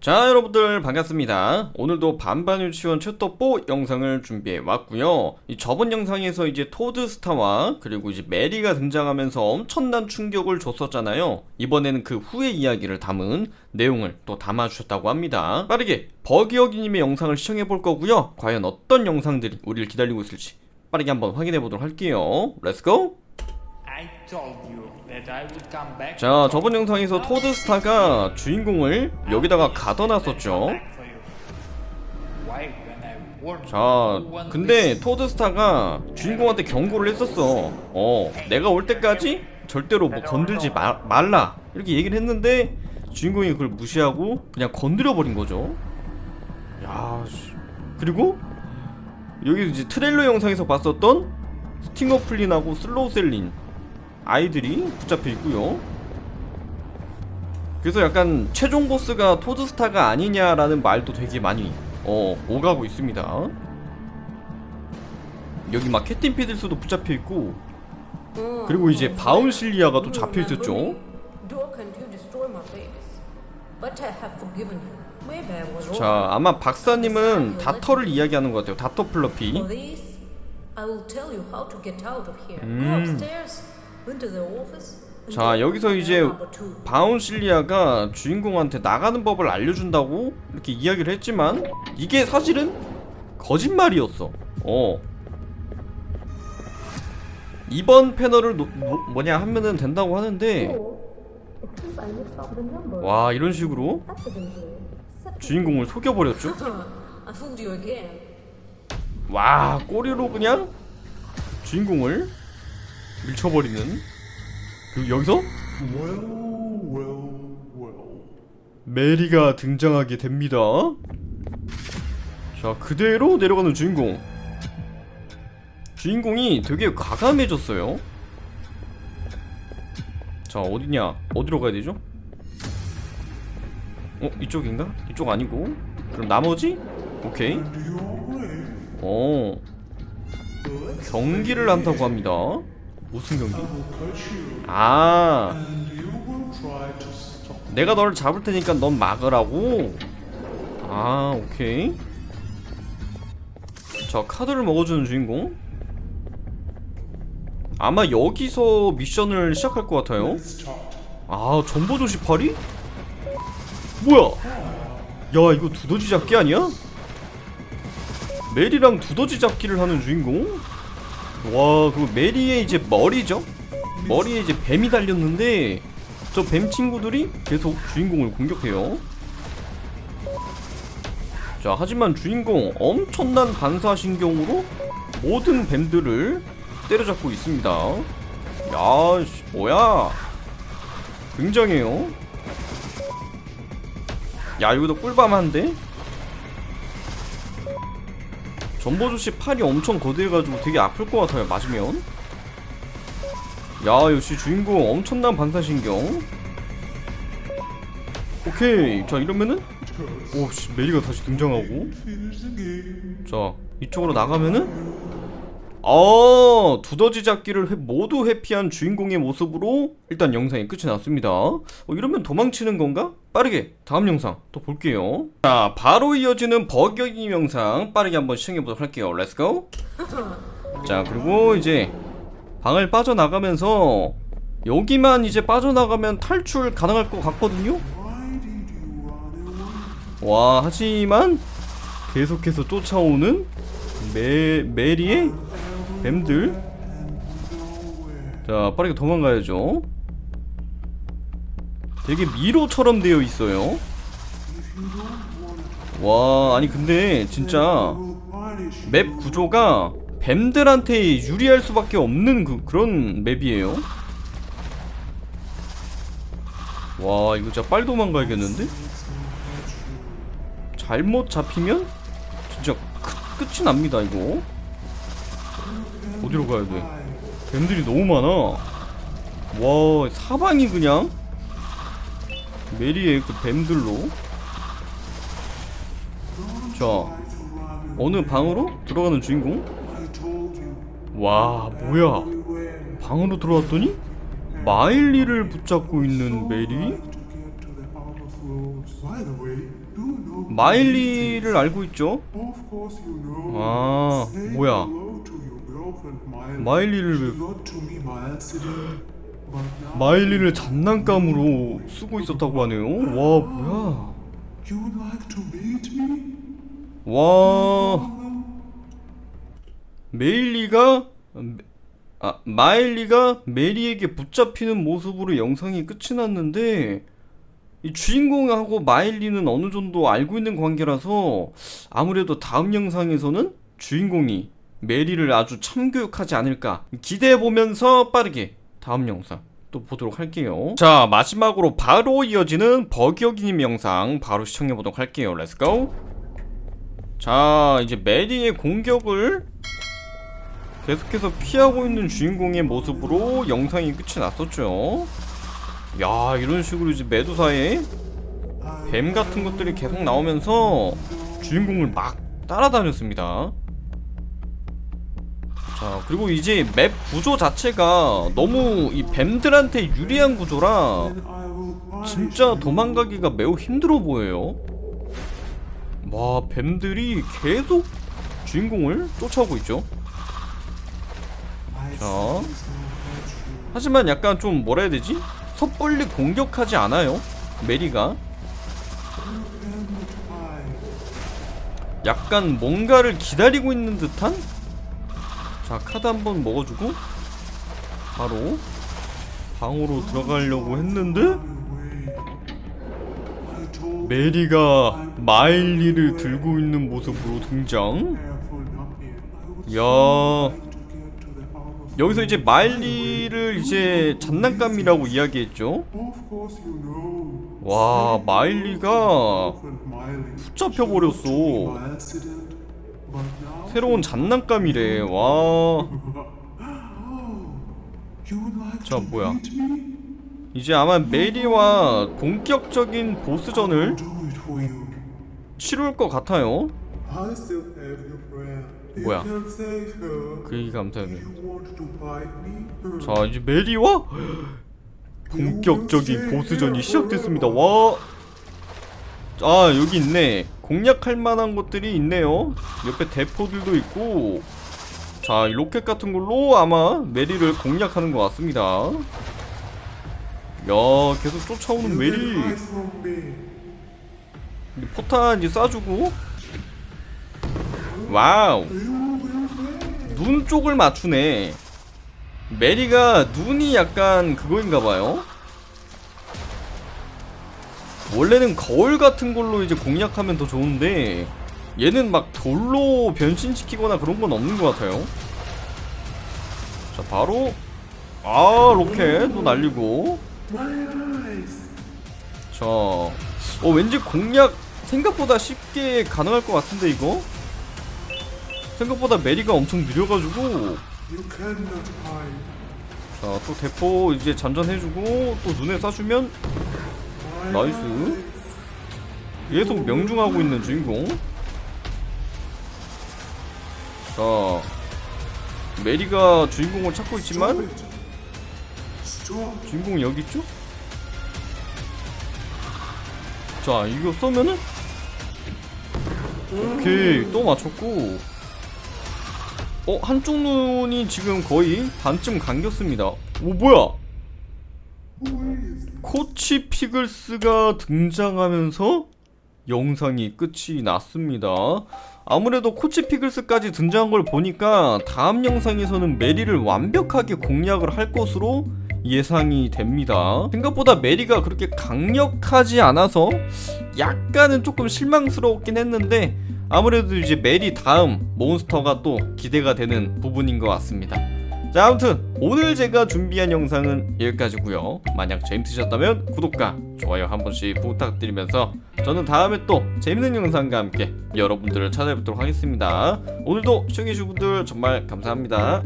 자 여러분들 반갑습니다. 오늘도 반반 유치원 챕터4 영상을 준비해 왔고요. 이 저번 영상에서 이제 토드스타와 그리고 이제 메리가 등장하면서 엄청난 충격을 줬었잖아요. 이번에는 그 후의 이야기를 담은 내용을 또 담아주셨다고 합니다. 빠르게 버기어기님의 영상을 시청해 볼 거고요. 과연 어떤 영상들이 우리를 기다리고 있을지 빠르게 한번 확인해 보도록 할게요. 렛츠고 자 저번 영상에서 토드스타가 주인공을 여기다가 가둬놨었죠 자, 근데? 토드스타가 주인공한테 경고를 했었어. 어, 내가 올 때까지 절대로 뭐 건들지 마, 말라. 이렇게 얘기를 했는데 주인공이 그걸 무시하고 그냥 건드려 버린 거죠. 야, 씨. 그리고 여기 이제 트레일러 영상에서 봤었던 스팅어 플린하고 슬로우 셀린 아이들이 붙잡혀 있고요. 그래서 약간 최종 보스가 토드스타가 아니냐라는 말도 되게 많이 어 오가고 있습니다. 여기 막 캣틴 피들스도 붙잡혀 있고 그리고 이제 바운실리아가 또 잡혀 있었죠. Maybe I was wrong. 자 아마 박사님은 다터를 이야기하는 것 같아요. 다터 플러피. 음. 자 여기서 이제. 바운실리아가 주인공한테 나가는 법을 알려준다고 이렇게 이야기를 했지만 이게 사실은 거짓말이었어. 어. 이번 패널을 노- 뭐, 뭐냐 하면은 된다고 하는데 number. 와 이런 식으로. 주인공을 속여버렸죠. 와 꼬리로 그냥 주인공을 밀쳐버리는 그리고 여기서? 메리가 등장하게 됩니다. 자 그대로 내려가는 주인공. 주인공이 되게 과감해졌어요. 자 어디냐? 어디로 가야 되죠? 어 이쪽인가? 이쪽 아니고? 그럼 나머지? 오케이. 어. 경기를 한다고 합니다. 무슨 경기? 아 내가 너를 잡을 테니까 넌 막으라고. 아 오케이. 자 카드를 먹어주는 주인공. 아마 여기서 미션을 시작할 것 같아요. 아 전보조시 파리? 뭐야? 야 이거 두더지 잡기 아니야? 메리랑 두더지 잡기를 하는 주인공? 와, 그 메리의 이제 머리죠? 머리에 이제 뱀이 달렸는데 저 뱀 친구들이 계속 주인공을 공격해요. 자, 하지만 주인공 엄청난 반사신경으로 모든 뱀들을 때려잡고 있습니다. 야, 씨, 뭐야? 굉장해요. 야, 이거도 꿀밤한데? 전보조씨 팔이 엄청 거대해가지고 되게 아플 것 같아요 맞으면. 야 역시 주인공 엄청난 반사신경. 오케이 자 이러면은? 오씨 메리가 다시 등장하고. 자 이쪽으로 나가면은 어 두더지 잡기를 회- 모두 회피한 주인공의 모습으로 일단 영상이 끝이 났습니다. 어, 이러면 도망치는 건가? 빠르게 다음 영상 또 볼게요. 자 바로 이어지는 버격이 영상 빠르게 한번 시청해보도록 할게요. 렛츠고 자 그리고 이제 방을 빠져나가면서 여기만 이제 빠져나가면 탈출 가능할 것 같거든요? 와 하지만 계속해서 쫓아오는 메, 메리의 뱀들. 자 빠르게 도망가야죠. 되게 미로처럼 되어 있어요. 와 아니 근데 진짜 맵 구조가 뱀들한테 유리할 수밖에 없는 그, 그런 맵이에요. 와 이거 진짜 빨리 도망가야겠는데? 잘못 잡히면 진짜 끝, 끝이 납니다 이거 어디로 가야 돼? 뱀들이 너무 많아. 와 사방이 그냥? 메리의 그 뱀들로? 자 어느 방으로 들어가는 주인공? 와 뭐야? 방으로 들어왔더니 마일리를 붙잡고 있는 메리? 마일리를 알고 있죠? 아, 뭐야. 마일리를 왜 마일리를 장난감으로 쓰고 있었다고 하네요. 와 뭐야? 와 메일리가 아 마일리가 메리에게 붙잡히는 모습으로 영상이 끝이 났는데 이 주인공하고 마일리는 어느 정도 알고 있는 관계라서 아무래도 다음 영상에서는 주인공이 메리를 아주 참교육하지 않을까 기대해 보면서 빠르게 다음 영상 또 보도록 할게요. 자 마지막으로 바로 이어지는 버기어기님 영상 바로 시청해 보도록 할게요. 렛츠고. 자 이제 메리의 공격을 계속해서 피하고 있는 주인공의 모습으로 영상이 끝이 났었죠 야 이런 식으로 이제 메두사의 뱀 같은 것들이 계속 나오면서 주인공을 막 따라다녔습니다 자 그리고 이제 맵 구조 자체가 너무 이 뱀들한테 유리한 구조라 진짜. 도망가기가 매우 힘들어 보여요. 와, 뱀들이 계속 주인공을 쫓아오고 있죠. 자. 하지만 약간 좀 뭐라 해야 되지? 섣불리 공격하지 않아요. 메리가. 약간 뭔가를 기다리고 있는 듯한? 자, 카드 한번 먹어주고 바로 방으로 들어가려고 했는데 메리가 마일리를 들고 있는 모습으로 등장. 야. 여기서 이제 마일리를 이제 장난감이라고 이야기했죠. 와 마일리가 Girlfriend Miley. 붙잡혀 버렸어. 새로운 장난감이래. 와. 자, 뭐야. 이제 아마 메리와 본격적인 보스전을. 치룰 것 같아요. 뭐야. 그 얘기 감사하네. 자 이제 메리와 본격적인 보스전이 시작됐습니다. 와. 아 여기 있네. 공략할 만한 것들이 있네요. 옆에 대포들도 있고. 자, 이 로켓 같은 걸로 아마 메리를 공략하는 것 같습니다. 야, 계속 쫓아오는 메리. 포탄 이제 쏴주고. 와우. 눈 쪽을 맞추네. 메리가 눈이 약간 그거인가봐요. 원래는 거울 같은 걸로 이제 공략하면 더 좋은데 얘는 막 돌로 변신시키거나 그런 건 없는 것 같아요. 자 바로 아 로켓 또 날리고. 자 어, 왠지 공략 생각보다 쉽게 가능할 것 같은데 이거 생각보다 메리가 엄청 느려가지고. 자 또 대포 이제 잔전해주고 또 눈에 쏴주면 나이스. 계속 명중하고 있는 주인공 자 메리가 주인공을 찾고 있지만. 주인공이 여기 있죠? 자 이거 쏘면은 오케이 또 맞췄고 어 한쪽 눈이 지금 거의 반쯤 감겼습니다 오 뭐야 코치 피글스가 등장하면서 영상이 끝이 났습니다. 아무래도 코치 피글스까지 등장한 걸 보니까 다음 영상에서는 메리를 완벽하게 공략을 할 것으로 예상이 됩니다. 생각보다 메리가 그렇게 강력하지 않아서 약간은 조금 실망스러웠긴 했는데 아무래도 이제 메리 다음 몬스터가 또 기대가 되는 부분인 것 같습니다. 자 아무튼 오늘 제가 준비한 영상은 여기까지고요. 만약 재밌으셨다면 구독과 좋아요 한 번씩 부탁드리면서 저는 다음에 또 재밌는 영상과 함께 여러분들을 찾아뵙도록 하겠습니다. 오늘도 시청해주신 분들 정말 감사합니다